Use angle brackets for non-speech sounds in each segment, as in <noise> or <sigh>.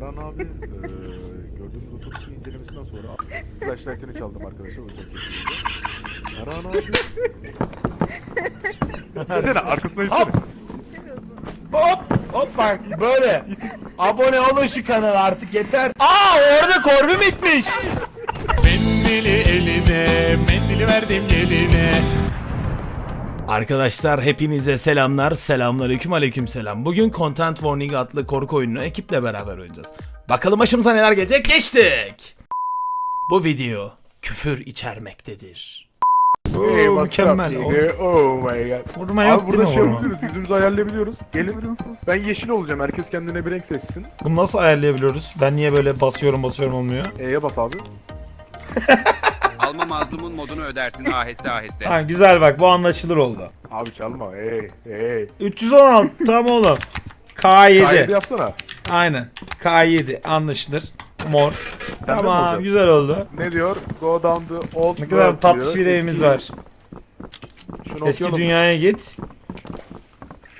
Erhan abi eee gördüğümüz otobüsün incelemesinden sonra <laughs> flashlight'ını çaldım arkadaşlar. Şekilde. Erhan abi. Desene arkasına Hop. Hop hop bak böyle. Abone olun şu kanala artık yeter. Aa orada korbi bitmiş. Mendili eline, mendili verdim geline. Arkadaşlar hepinize selamlar. Selamünaleyküm aleyküm selam. Bugün Content Warning adlı korku oyununu ekiple beraber oynayacağız. Bakalım başımıza neler gelecek. Geçtik. Bu video küfür içermektedir. Oo, mükemmel. Oh my god. Vurma yok Abi burada değil şey mi vurma? yapabiliyoruz. Yüzümüzü ayarlayabiliyoruz. Gelin. Ben yeşil olacağım. Herkes kendine bir renk seçsin. Bunu nasıl ayarlayabiliyoruz? Ben niye böyle basıyorum basıyorum olmuyor? E'ye bas abi. <laughs> Mazlumun modunu ödersin aheste aheste. Ha güzel bak bu anlaşılır oldu. Abi çalma. Hey hey. 316 tam oğlum. Kaydı K7. yapsana. Aynen. K7 anlaşılır. Mor. mi Tamam güzel oldu. Ne diyor? Go down the old Ne world kadar tatlı diyor. bir evimiz Eski- var. Şunu Eski okuyalım. dünyaya git.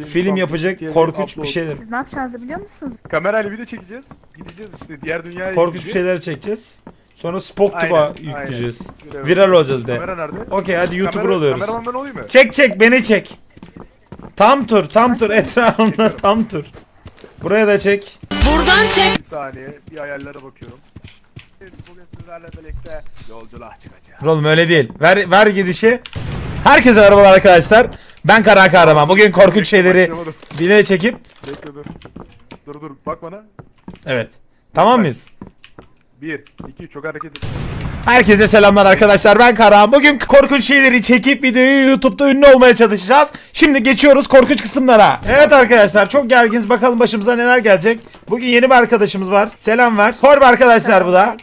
Film yapacak korkunç bir upload. şeyler. Siz ne yapacağınızı biliyor musunuz? Kamerayla video çekeceğiz. Gideceğiz işte diğer dünyaya Korkunç bir gideceğiz. şeyler çekeceğiz. Sonra Spooktube'a Aynen, yükleyeceğiz. aynen. Viral olacağız de. Kamera nerede? Okey hadi YouTuber Kamera- oluyoruz. Kameraman ben olayım mı? Çek çek beni çek. Tam tur tam tur etrafında tam tur. Buraya da çek. Bir saniye bir ayarlara bakıyorum. Bugün sizlerle birlikte yolculuğa çıkacağız. Oğlum öyle değil. Ver ver girişi. Herkese merhabalar arkadaşlar. Ben Kara Kahraman. Bugün korkunç şeyleri Başlamadım. video çekip Bekle dur. Dur dur bak bana. evet. Tamam mıyız? 1, 2, çok hareket et. Herkese selamlar arkadaşlar ben Karahan. Bugün korkunç şeyleri çekip videoyu YouTube'da ünlü olmaya çalışacağız. Şimdi geçiyoruz korkunç kısımlara. Evet arkadaşlar çok gerginiz bakalım başımıza neler gelecek. Bugün yeni bir arkadaşımız var. Selam ver. Korbi arkadaşlar bu da.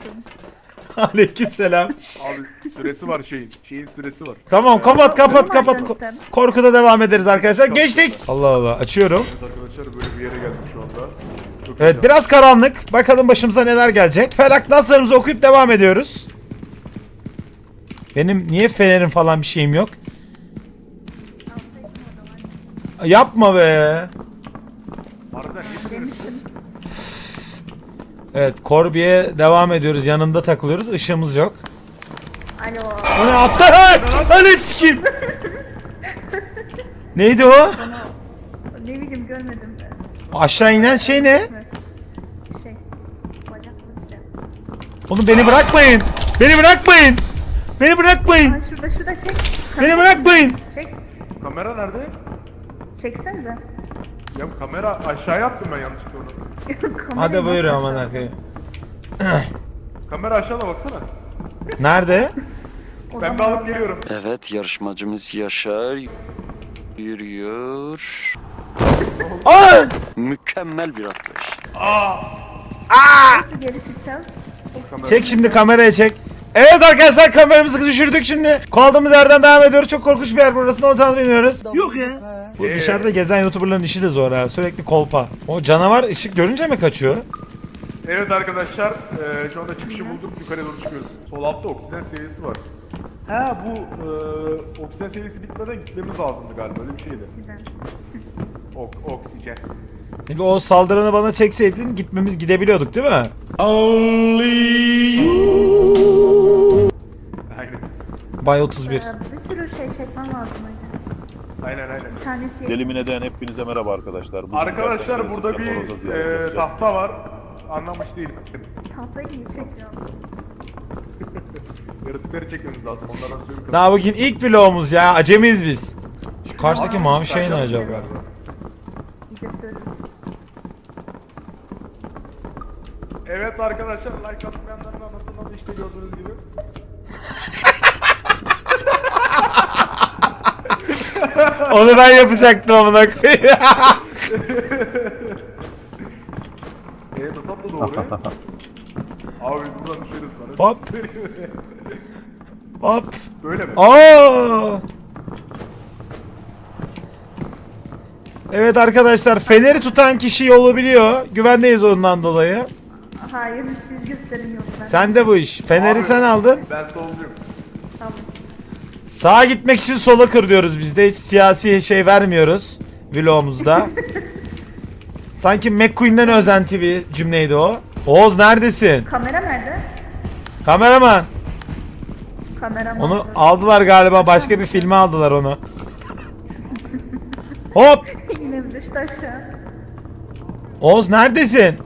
<laughs> Aleykümselam. Abi süresi var şeyin. Şeyin süresi var. Tamam kapat kapat kapat. zaten. Korkuda devam ederiz arkadaşlar. Geçtik. Allah Allah açıyorum. Evet arkadaşlar böyle bir yere geldik şu anda. Çok Evet biraz karanlık. Bakalım başımıza neler gelecek. Felak naslarımızı okuyup devam ediyoruz. Benim niye fenerim falan bir şeyim yok? Yapma be. Evet Korbi'ye devam ediyoruz. Yanında takılıyoruz. Işığımız yok. Alo. O ne attı? Öyle sikim. Neydi o? Ne bileyim görmedim. Aşağı inen şey ne? Şey. Şey. Oğlum beni bırakmayın. Beni bırakmayın. Beni bırakmayın. Ha şurada şurada çek. Beni bırakmayın. Çek. Kamera nerede? Çeksenize. Ya kamera aşağıya attım ben yanlışlıkla onu. <laughs> Kamerayı Hadi buyur nasıl aman akıyım. Kamera aşağıda baksana. Nerede? O Ben bir zaman alıp geliyorum. Evet yarışmacımız Yaşar yürüyor. Aa! Mükemmel bir atlayış. Nasıl geri çıkacağız? Çek şimdi kameraya çek. Evet arkadaşlar kameramızı düşürdük şimdi. Kaldığımız yerden devam ediyoruz. Çok korkunç bir yer burası. Ne olacağını bilmiyoruz. Yok ya. Bu dışarıda gezen youtuberların işi de zor ha. Sürekli kolpa. O canavar ışık görünce mi kaçıyor? Evet arkadaşlar eee, şu anda çıkışı bulduk yukarı doğru çıkıyoruz. Sol altta oksijen seviyesi var. Ha bu eee, oksijen seviyesi bitmeden gitmemiz lazımdı galiba öyle bir şeydi. Güzel. Ok, oksijen. Peki o saldıranı bana çekseydin gitmemiz gidebiliyorduk değil mi? Aynen. Bay 31. Ee, bir sürü şey çekmem lazım. Aynen aynen. Bir tanesi Deli Mine'den hepinize merhaba arkadaşlar. Bugün Arkadaşlar gerçekten burada bir ziyaret edeceğiz. tahta var. Anlamış değilim. tahtayı iyi çekiyor. <laughs> Yaratıkları çekmemiz lazım. Onlardan suyun Daha bugün ilk vlogumuz ya. Acemiyiz biz. Şu karşıdaki mavi şey ne acaba? Görürüz. Evet arkadaşlar like atmayanların anasından da işte gördüğünüz gibi. <laughs> Onu ben yapacaktım amına koyayım. Eee nasıl atladı oraya? Abi buradan düşeriz sana. Hop. <laughs> Hop. Böyle mi? Aa! Evet arkadaşlar feneri tutan kişi yolu biliyor. Güvendeyiz ondan dolayı. Hayır siz gösterin yolu ben. Sen de bu iş. Feneri Abi. sen aldın. Ben solcuyum. Tamam. Sağa gitmek için sola kır diyoruz biz de. Hiç siyasi şey vermiyoruz vlogumuzda. <laughs> Sanki McQueen'den özenti bir cümleydi o. Oğuz neredesin? Kamera nerede? Kameraman. Kamera mı? Onu aldılar galiba başka bir filme aldılar onu. Hop! Yine bir düştü aşağı. Oğuz neredesin?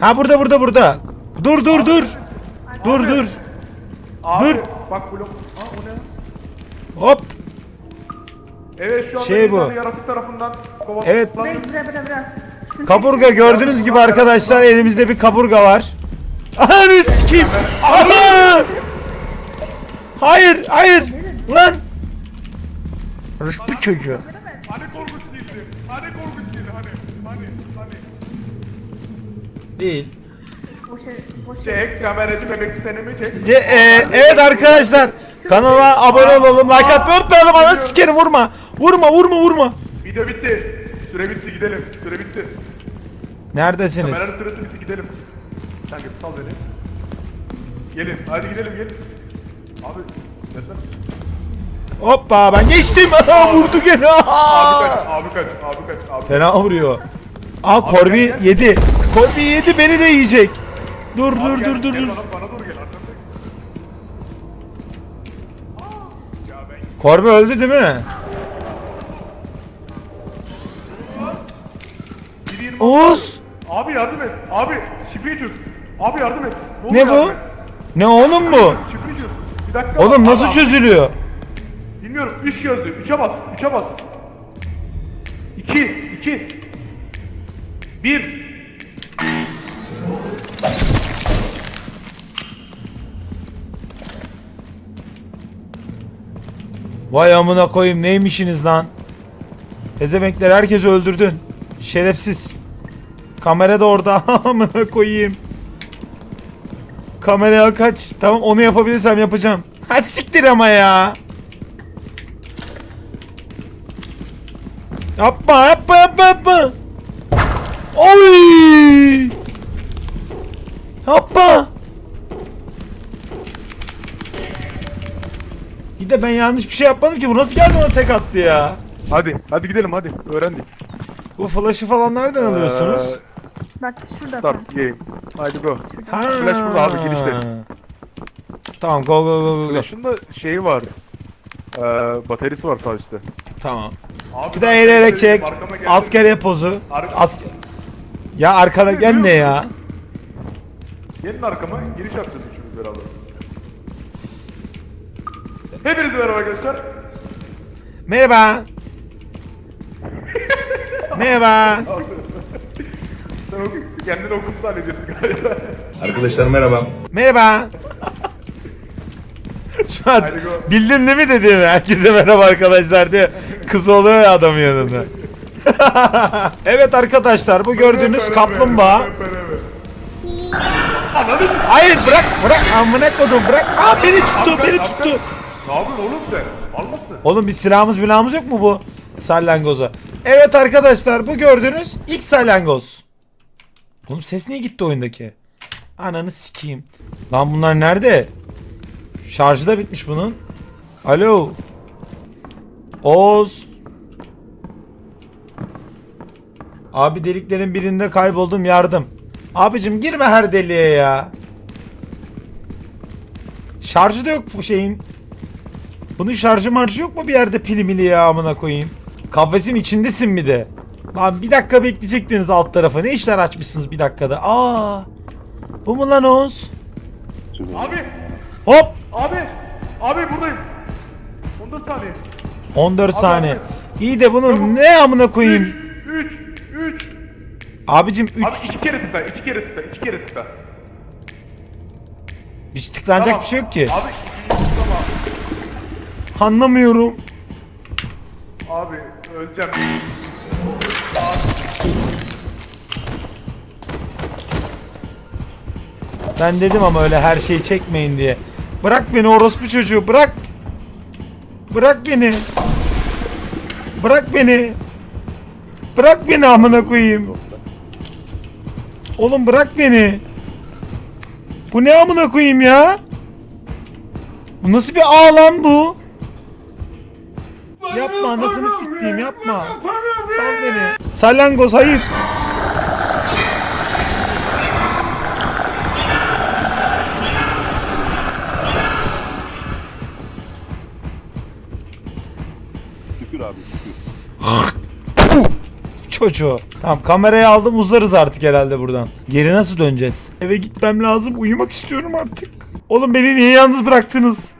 Ha burada burada burada. Dur dur dur. Dur dur. Abi Dur. bak blok. Ha o ne? Hop. Evet şu anda Şey bir bu. tane yaratık tarafından kovalandı. Evet. Bırak bırak bırak Kaburga gördüğünüz gibi arkadaşlar elimizde bir kaburga var. Ananı sikeyim. Aha! Hayır hayır. Lan. Rıstı çocuğu. Değil. Çek kameracı bebek sitenimi çek. Ce- e, evet arkadaşlar kanala abone olalım like atmayı unutmayalım ana sikerim vurma vurma vurma vurma Video bitti. Süre bitti gidelim. Süre bitti. neredesiniz Kameranın süresi bitti gidelim. Sen git sal beni. Gelin hadi gidelim gelin. Abi desene. hoppa ben geçtim Aha, <laughs> vurdu gene Abi Aha! kaç abi kaç abi kaç abi. fena vuruyor Aa Corby yedi Corby yedi beni de yiyecek dur Abi dur gel, dur dur gel dur Bana, bana doğru gel Corby öldü değil mi Oğuz Abi yardım et. Abi şifreyi çöz. Abi yardım et. ne yardım bu et. ne oğlum bu Şifreyi çöz. Bir dakika. oğlum nasıl abi, çözülüyor Bilmiyorum. 3 yazıyor. 3'e bas. 3'e bas. 2 2 1 Vay amına koyayım neymişsiniz lan? Ezemekler herkesi öldürdün. Şerefsiz. Kamera da orada. <laughs> amına koyayım. Kameraya kaç. Tamam onu yapabilirsem yapacağım. Ha siktir ama ya. Yapma yapma yapma yapma. Oy! Yapma. Bir de ben yanlış bir şey yapmadım ki. Bu nasıl geldi bana tek attı ya? Hadi. Hadi gidelim hadi. Öğrendik. Bu flash'ı falan nereden alıyorsunuz? Bak şurada. Start game. Hadi go. Ha. flash burada abi, girişte. Tamam go go go go, go. Flash'ın da şeyi var. Ee, bataryası var sağ üstte. Tamam. Abi Bir de eğilerek çek. Askeriye pozu. As ya arkana gel ne ya? Gelin arkama giriş yapacağız üçümüz beraber. Hepinize merhaba arkadaşlar. Merhaba. <laughs> Merhaba. Sen o- kendini okul zannediyorsun galiba. Arkadaşlar merhaba. Merhaba. <laughs> Şu an Hadi go. bildin değil mi dedim herkese merhaba arkadaşlar diye kız oluyor ya adamın yanında. <laughs> evet arkadaşlar bu gördüğünüz kaplumbağa. Hayır bırak bırak amına kodum bırak. Aa beni tuttu beni tuttu. Ne yapıyorsun oğlum sen? Al mısın? Oğlum bir silahımız silahımız yok mu bu salyangoza? Evet arkadaşlar bu gördüğünüz ilk salyangoz. Oğlum ses niye gitti oyundaki? Ananı sikeyim. Lan bunlar nerede? Şarjı da bitmiş bunun. Alo. Oğuz. Abi deliklerin birinde kayboldum yardım. Abicim girme her deliğe ya. Şarjı da yok bu şeyin. Bunun şarjı marjı yok mu bir yerde pili mili ya amına koyayım? Kafesin içindesin bir de. Lan bir dakika bekleyecektiniz alt tarafa. Ne işler açmışsınız bir dakikada? Aa. Bu mu lan Oğuz? Abi! Hop. Abi! Abi buradayım. 14 saniye. 14 saniye. abi. İyi de bunun ne amına koyayım? 3 3 3 Abicim 3 Abi iki kere tıkla, iki kere tıkla, iki kere tıkla. bir şey tıklanacak Tamam. bir şey yok ki. Abi tamam. Anlamıyorum. Abi öleceğim. Ben dedim ama öyle her şeyi çekmeyin diye. Bırak beni orospu çocuğu bırak. Bırak beni. Bırak beni. Bırak beni amına koyayım. Oğlum bırak beni. Bu ne amına koyayım ya? Bu nasıl bir ağ lan bu? Yapma anasını siktiğim yapma. Sal beni. Salyangoz hayır. Şükür abi şükür. Çocuğu. Tamam kamerayı aldım uzarız artık herhalde buradan. Geri nasıl döneceğiz? Eve gitmem lazım. Uyumak istiyorum artık. Oğlum beni niye yalnız bıraktınız?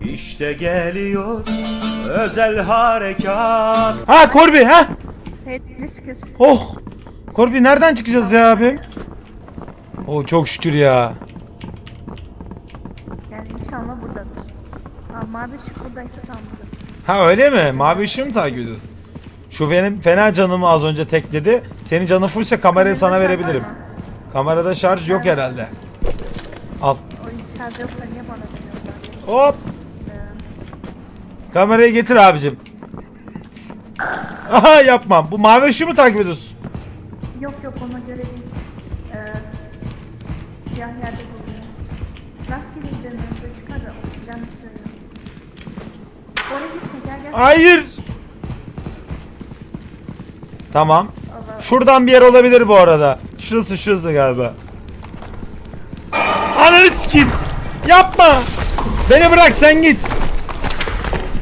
İşte geliyor özel harekat. Ha Korbi ha? Şükür. Oh. Korbi nereden çıkacağız ya abi? Oh çok şükür ya. Yani inşallah buradadır. Aa, mavi ışık buradaysa tam burada. Ha öyle mi? Mavi ışığı mı takip ediyorsun? Şu benim fena canımı az önce tekledi. Senin canın fullse kamerayı sana verebilirim. Kamerada şarj yok herhalde. Al. Hop. Kamerayı getir abicim. Aha yapmam. Bu mavi ışığı mı takip ediyorsun? Yok yok ona göre değil. Ee, siyah yerde bulunuyor. Rastgele canınızda çıkar da oksijen bitiriyor. Oraya gitme gel gel. Hayır. Tamam. Şuradan bir yer olabilir bu arada. Şurası şurası galiba. Ananı sikeyim. Yapma. Beni bırak sen git.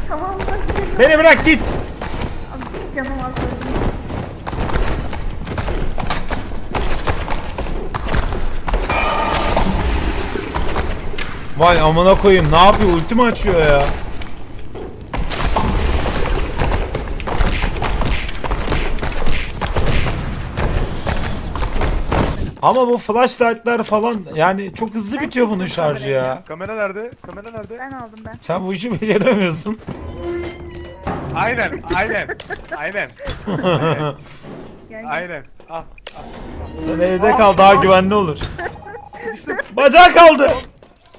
Tamam da Beni bırak git. Abi, canım az. Vay amına koyayım. Ne yapıyor? Ulti mi açıyor ya? Ama bu flashlight'lar falan yani çok hızlı bitiyor bunun şarjı ya. Kamera nerede? Kamera nerede? Ben aldım ben. Sen bu işi beceremiyorsun. Aynen, aynen, aynen, aynen. Ah, Sen evde kal daha güvenli olur. Bacağı kaldı.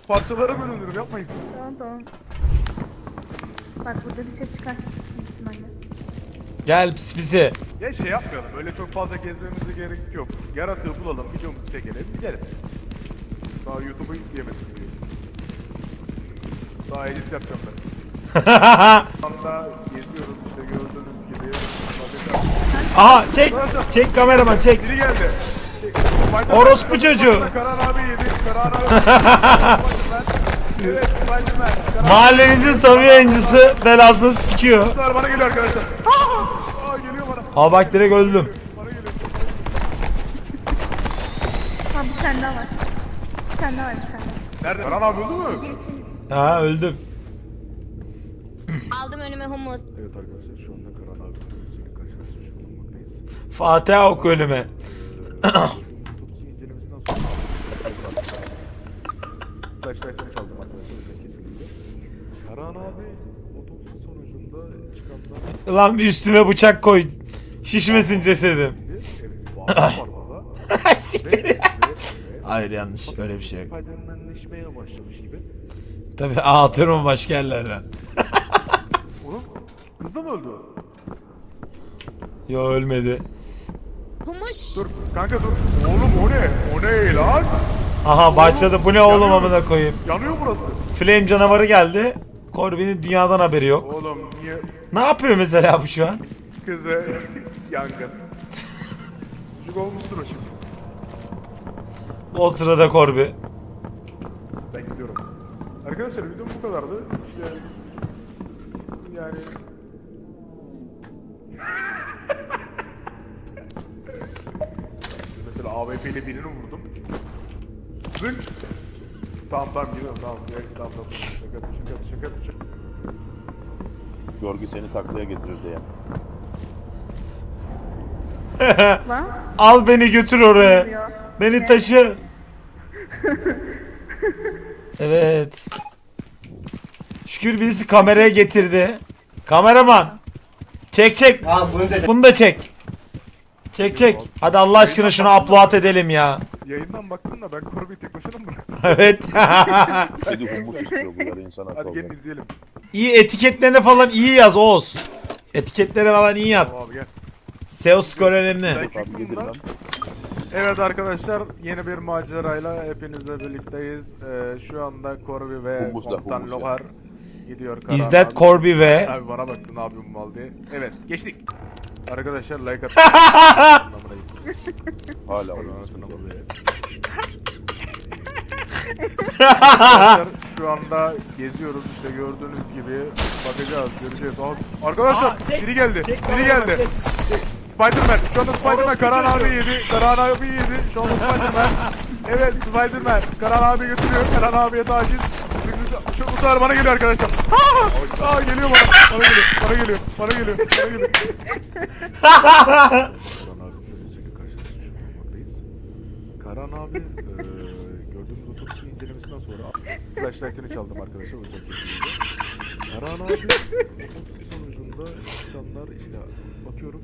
parçalara bölünürüm yapmayın. Tamam tamam. Bak burada bir şey çıkar. Gel pis pisi. Ya şey yapmayalım, öyle çok fazla gezmemize gerek yok. Yaratığı bulalım, videomuzu çekelim, gidelim. Daha YouTube'a yükleyemedim. Daha edit yapacağım ben. <laughs> Şu anda geziyoruz işte gördüğünüz gibi. Aha çek. Çek kameraman çek. Biri geldi. Spider-Man- Orospu çocuğu. Karan abi yedi. Karan abi. <laughs> Evet, Spider-Man. Karan Mahallenizin samimi yayıncısı belasını sikiyor. bana geliyor arkadaşlar. Al bak direkt öldüm. Ha bir tane daha var. Bir tane daha var bir tane. Nerede? Karan abi öldü mü? Ha öldüm. Aldım önüme humus. Evet arkadaşlar şu anda Karan abi senin karşısında şu bulunmaktayız. Fatiha oku <clears throat> incelemesinden sonra Flashlight'ını çaldım arkadaşlar kesinlikle. Karan abi otopsi sonucunda çıkanlar Lan bir üstüme bıçak koy. Şişmesin cesedim. Siktir. Hayır yanlış öyle bir şey yok. Spiderman'leşmeye başlamış gibi. Tabi atıyorum başka yerlerden. <laughs> Oğlum kız da mı öldü? Yo ölmedi. Humus. Dur kanka dur. Oğlum o ne? O ne lan? Aha başladı bu ne oğlum amına koyayım. Yanıyor burası. Flame canavarı geldi. Corbin'in dünyadan haberi yok. Oğlum niye Ne yapıyor mesela bu şu an? kızı <laughs> yangın? Sucuk olmuştur o şimdi. O sırada Corby. Ben gidiyorum. Arkadaşlar videom bu kadardı. İşte yani <laughs> Mesela AWP ile birini vurdum. Zınk. Tamam tamam gidiyorum tamam. Gel, tamam tamam. Şaka şaka şaka şaka. Jorgi seni taklaya getirir diye. Lan. <laughs> Al beni götür oraya. Beni taşı. <laughs> evet. Şükür birisi kameraya getirdi. Kameraman. Çek çek. Bunu da çek. Çek çek. Hadi Allah aşkına şunu upload edelim ya. Yayından baktım da ben Corby'yi tek başına mı bıraktım? <laughs> Evet. <laughs> Kedi humus istiyor bunlar insan Hadi akıllı. gelin izleyelim. iyi etiketlerine falan iyi yaz Oğuz. Etiketlere falan iyi yaz. Tamam abi gel. SEO skor önemli. Abi lan. Evet arkadaşlar yeni bir macerayla hepinizle birlikteyiz. Ee, şu anda Corby ve Humusla, Komutan humus ya. Lohar Geliyor Karan Is that abi. Corby ve Abi bana baktı ne yapıyorum mal diye. Evet geçtik. Arkadaşlar like atın. <laughs> Hala. Arkadaşlar şu anda geziyoruz işte gördüğünüz gibi bakacağız göreceğiz. Aa, arkadaşlar Aa, çek- biri geldi çek biri geldi. çek. Spiderman şu anda Spiderman Karan abi yedi Karan abi yedi şu anda Spiderman Evet Spiderman Karan abi götürüyor Karan abiye taciz Şu sefer bana geliyor arkadaşlar. Aa, aa geliyor bana. Bana geliyor bana geliyor bana geliyor bana geliyor. Karan abi görüntüsüyle karşılaşmış bulunmaktayız. Karan abi eee gördüğümüz otobüsün incelemesinden sonra flashlight'ını çaldım arkadaşlar o yüzden. Karan abi otobüs sonucunda insanlar işte bakıyorum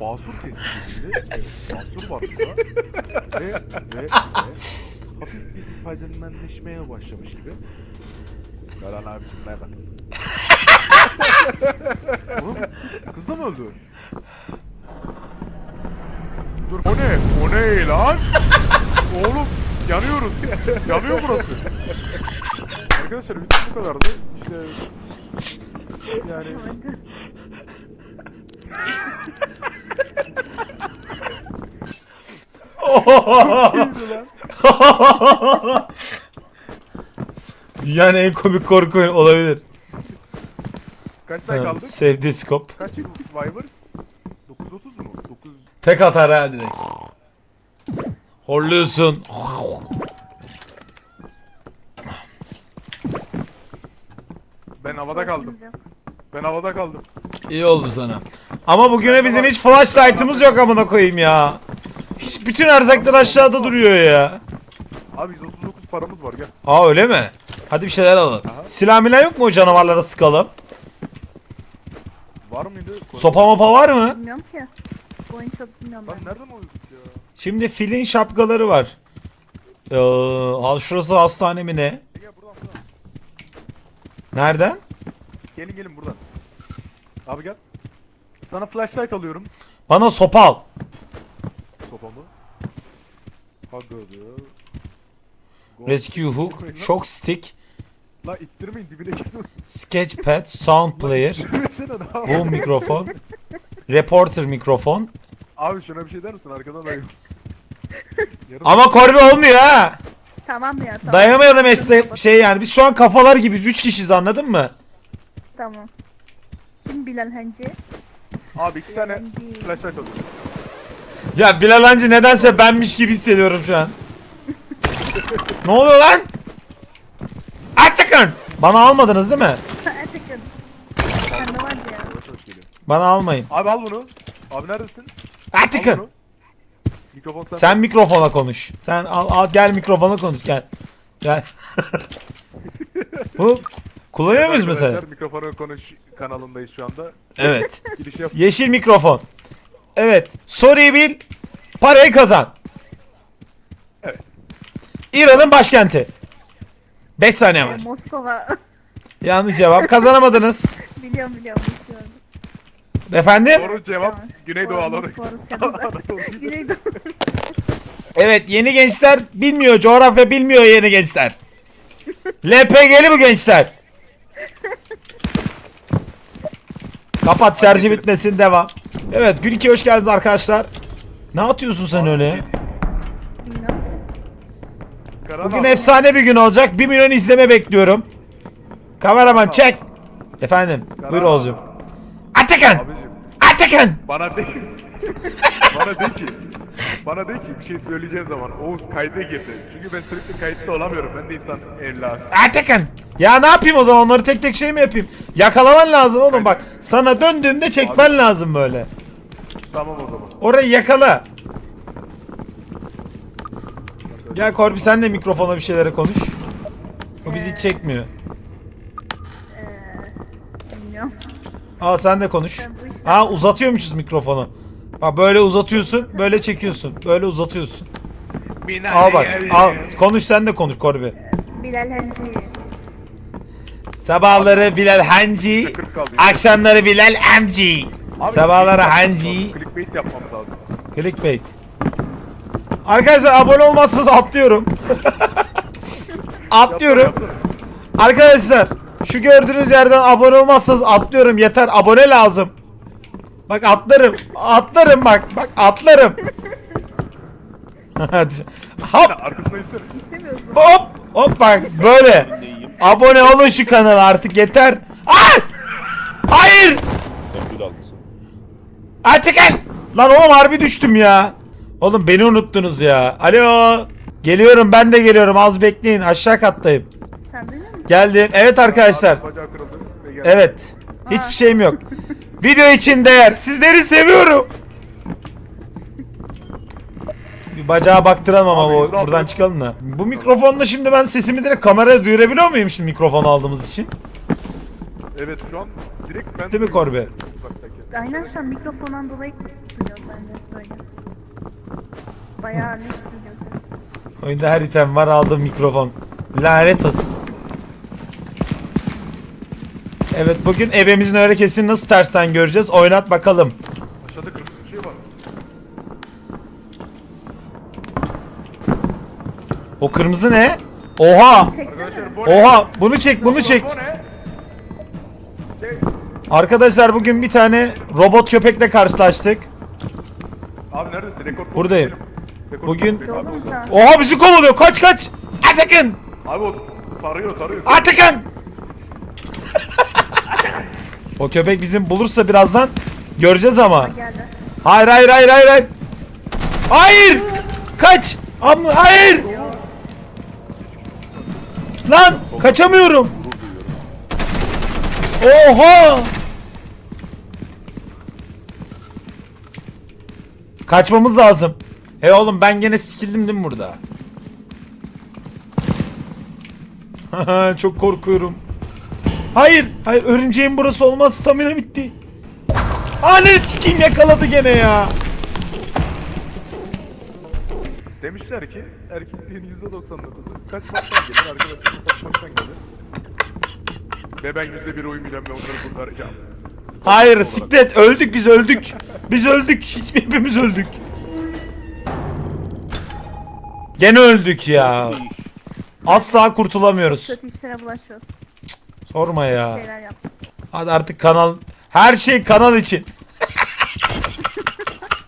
basur tespitinde evet, basur var burada. Ve, ve, ve hafif bir spidermanleşmeye başlamış gibi. Karan abicim nereden? <laughs> Oğlum kız da mı öldü? Dur o ne? O ne lan? Oğlum yanıyoruz. Yanıyor burası. Arkadaşlar video bu kadardı. İşte yani <laughs> <laughs> Dünyanın en komik korku oyunu olabilir. kaç tane kaldık? Sevdiği skop. Kaç Vivers? 930 mu? 9 Tek atar ha direkt. Horluyorsun. Ben havada kaldım. Ben havada kaldım. İyi oldu sana. Ama bugüne bizim hiç flashlight'ımız yok amına koyayım ya. Hiç bütün erzaklar aşağıda duruyor ya. Abi 139 paramız var gel. Aa öyle mi? Hadi bir şeyler alalım. Silah milah yok mu o canavarlara sıkalım? Var mıydı? Sopa mopa var mı? Bilmiyorum ki. Bu oyunu çok bilmiyorum Lan ben. nereden oynadık ya? Şimdi filin şapkaları var. Ee, al şurası hastane mi ne? Gel buradan buradan. Nereden? Gelin gelin buradan. Abi gel. Sana flashlight alıyorum. Bana sopa al. Sopamı. Hadi hadi. Rescue hook, shock stick, La ittirmeyin dibine girdim. sketchpad, sound player, yapıyorsun? mikrofon, reporter mikrofon. Abi şuna bir şey der misin arkadan. Yarım Ama Corby olmuyor ha. Tamam ya tamam. Dayamayalım mesle şey yani biz şu an kafalar gibiyiz 3 kişiyiz anladın mı? Tamam. Kim Bilal Hancı? Abi iki tane flashlight alıyorum. Ya Bilal Hancı nedense benmiş gibi hissediyorum şu an. Ne oluyor lan? Atakan! Bana almadınız değil mi? Atakan. Ya. Bana almayın. Abi al bunu. Abi neredesin? Al Atakan! bunu. Mikrofon sen. Sen mikrofona konuş. Sen al, al gel mikrofona konuş gel. Gel. <laughs> Bu kullanıyor muyuz mesela? Arkadaşlar, Mikrofona konuş kanalındayız şu anda. Evet. Giriş yap. Yeşil mikrofon. Evet. Soruyu bil. Parayı kazan. İran'ın başkenti. 5 saniye var. Moskova. <laughs> Yanlış cevap. Kazanamadınız. <laughs> biliyorum biliyorum. biliyorum. Efendim? Doğru cevap. Güneydoğu zaten. <laughs> Güneydoğu. Evet yeni gençler bilmiyor. Coğrafya bilmiyor yeni gençler. LPG'li bu gençler. Kapat şarjı bitmesin devam. Evet gün 2 hoş geldiniz arkadaşlar. Ne atıyorsun sen öyle? Karan Bugün abi. efsane bir gün olacak. 1 milyon izleme bekliyorum. Kameraman çek. Efendim buyur Karan Oğuz'um. Atakan! Abicim Atakan! bana de <laughs> bana de ki bana de ki bir şey söyleyeceğin zaman Oğuz kayda girdi. Çünkü ben sürekli kayıtta olamıyorum. Ben de insan evladı. Atakan! Ya ne yapayım o zaman onları tek tek şey mi yapayım? Yakalaman lazım oğlum bak. Sana döndüğümde çekmen lazım böyle. Tamam o zaman. Orayı yakala. Gel Korbi sen de mikrofona bir şeylere konuş. O bizi hiç çekmiyor. Ee, bilmiyorum. Al sen de konuş. Ha uzatıyormuşuz mikrofonu. Bak böyle uzatıyorsun, böyle çekiyorsun. Böyle uzatıyorsun. Al bak. Al konuş sen de konuş Korbi. Bilal Hancı. Sabahları Bilal kaldı. akşamları Bilal Amci. Sabahları yapmamız- Clickbait yapmamız lazım. clickbait. Arkadaşlar abone olmazsanız atlıyorum. atlıyorum. Arkadaşlar Şu gördüğünüz yerden abone olmazsanız atlıyorum yeter abone lazım. Bak atlarım. Atlarım bak. Bak atlarım. <laughs> Hadi. Hop Arkasına hop hop bak böyle. Abone olun şu kanala artık yeter. Ay! Hayır! Sen gül almışsın. Artık el! Lan oğlum harbi düştüm ya. Oğlum beni unuttunuz ya. Alo. Geliyorum ben de geliyorum az bekleyin aşağı kattayım. Sen duyuyor musun? Geldim. Evet arkadaşlar. Evet. Hiçbir şeyim yok. <laughs> Video için değer. Sizleri seviyorum. Bir bacağa baktıramam ama o- buradan çıkalım da. Bu mikrofonla şimdi ben sesimi direkt kameraya duyurabiliyor muyum şimdi mikrofon aldığımız için? Evet şu an direkt ben... Değil mi Korbe? Uzaktaki. Aynen şu an mikrofondan dolayı duyuyoruz bence böyle. Bayağı net duyuyor ses. Oyunda her item var aldım mikrofon. Lanet olsun. Evet bugün ebemizin öğrekesini nasıl tersten göreceğiz? Oynat bakalım. Aşağıda kırmızı bir şey var. O kırmızı ne? Oha! Çeksene. Arkadaşlar bu ne? Oha! Bunu çek, bunu çek. Bu ne? Şey, Arkadaşlar bugün bir tane robot köpekle karşılaştık. Abi neredesin? Rekor Buradayım. Rekor Bugün- Abi? Oha bizi kovalıyor. Kaç kaç. Atakan! Abi o tarıyor tarıyor. Atakan! o köpek bizim bulursa birazdan göreceğiz ama. Geldi. Hayır hayır hayır hayır hayır. Hayır! Kaç! Ama hayır! Lan kaçamıyorum. Oha! Kaçmamız lazım. He oğlum ben gene sikildim değil mi burada? <laughs> Çok korkuyorum. Hayır, hayır örümceğin burası olmaz. Stamina bitti. Ananı sikeyim yakaladı gene ya. Demişler ki erkekliğin %99'u kaçmaktan gelir, arkadaşlarını satmaktan gelir. Ve ben %1 oymayacağım ve onları kurtaracağım. Hayır siklet öldük biz öldük. Biz öldük. Hiçbir hepimiz öldük. Gene öldük ya. Asla kurtulamıyoruz. Kötü işlere bulaşıyoruz. Sorma ya. Şeyler. Hadi artık kanal. Her şey kanal için.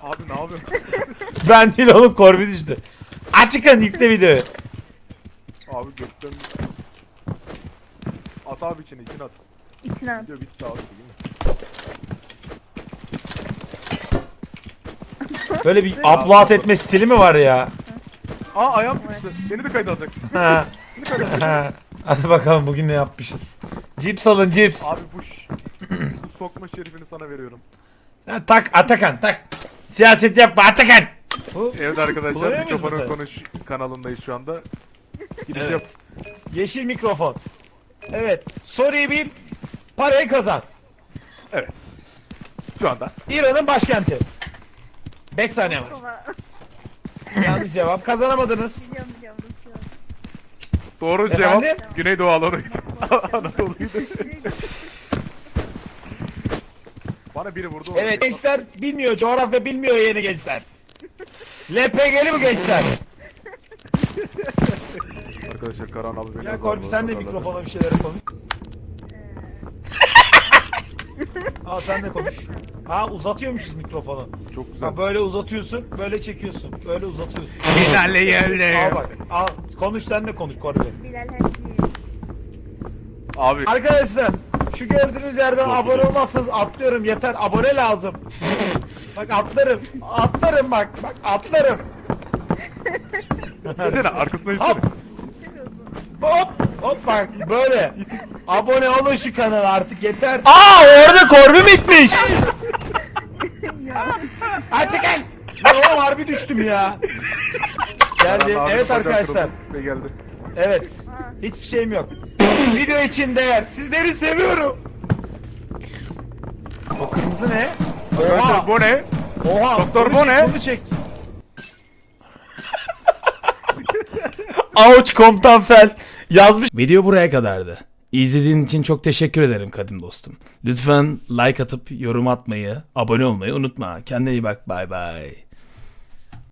Abi ne yapıyorsun? <laughs> Ben değil oğlum Corby düştü. Açıkın yükle videoyu. abi gökten... At abi içine, içine at. İçine at. Video bitti abi. Böyle bir upload etme stili mi var ya? Aa ayağım sıkıştı. Beni de kayda alacak. Ha. Ha. Hadi bakalım bugün ne yapmışız. Cips alın cips. Abi bu, ş- bu sokma şerifini sana veriyorum. Ha, tak Atakan tak. Siyaset yapma Atakan. Bu Evet arkadaşlar Kullanıyor muyuz mikrofonun mesela? konuş kanalındayız şu anda. Giriş Evet. yap. yeşil mikrofon. Evet. Soruyu bil. Parayı kazan. Şu anda. İran'ın başkenti. 5 saniye var. Yanlış cevap. Kazanamadınız. Biliyorum biliyorum. biliyorum. Doğru Efendim? cevap Güneydoğu Anadolu'ydu. <laughs> Anadolu'ydu. Bana biri vurdu. Evet gençler bilmiyor. Coğrafya bilmiyor yeni gençler. LPG'li mi gençler? Arkadaşlar Karan abi beni Ya yazar Korbi sen de mikrofona bir şeyler konuş. Aa sen de konuş. Ha uzatıyormuşuz mikrofonu. Çok güzel. Ha böyle uzatıyorsun, böyle çekiyorsun, böyle uzatıyorsun. yerle. Al bak, al konuş sen de konuş Korbi. Bilal Hacı. Abi Arkadaşlar şu gördüğünüz yerden Çok abone olmazsanız atlıyorum yeter abone lazım. bak atlarım, atlarım bak, bak atlarım. desene arkasına Hop, gitsene. hop, hop bak böyle. abone olun şu kanala artık yeter. Aa orada Korbi bitmiş. Artık gel. Lan oğlum harbi düştüm ya. Geldi. Evet arkadaşlar. Ve geldi. Evet. Hiçbir şeyim yok. Video için değer. Sizleri seviyorum. O kırmızı ne? Arkadaşlar Oha. bu ne? Oha. Doktor bunu bu çek, ne? Bunu çek. Avuç komutan fel yazmış. Video buraya kadardı. İzlediğin için çok teşekkür ederim kadim dostum. Lütfen like atıp yorum atmayı, abone olmayı unutma. Kendine iyi bak. Bay bay.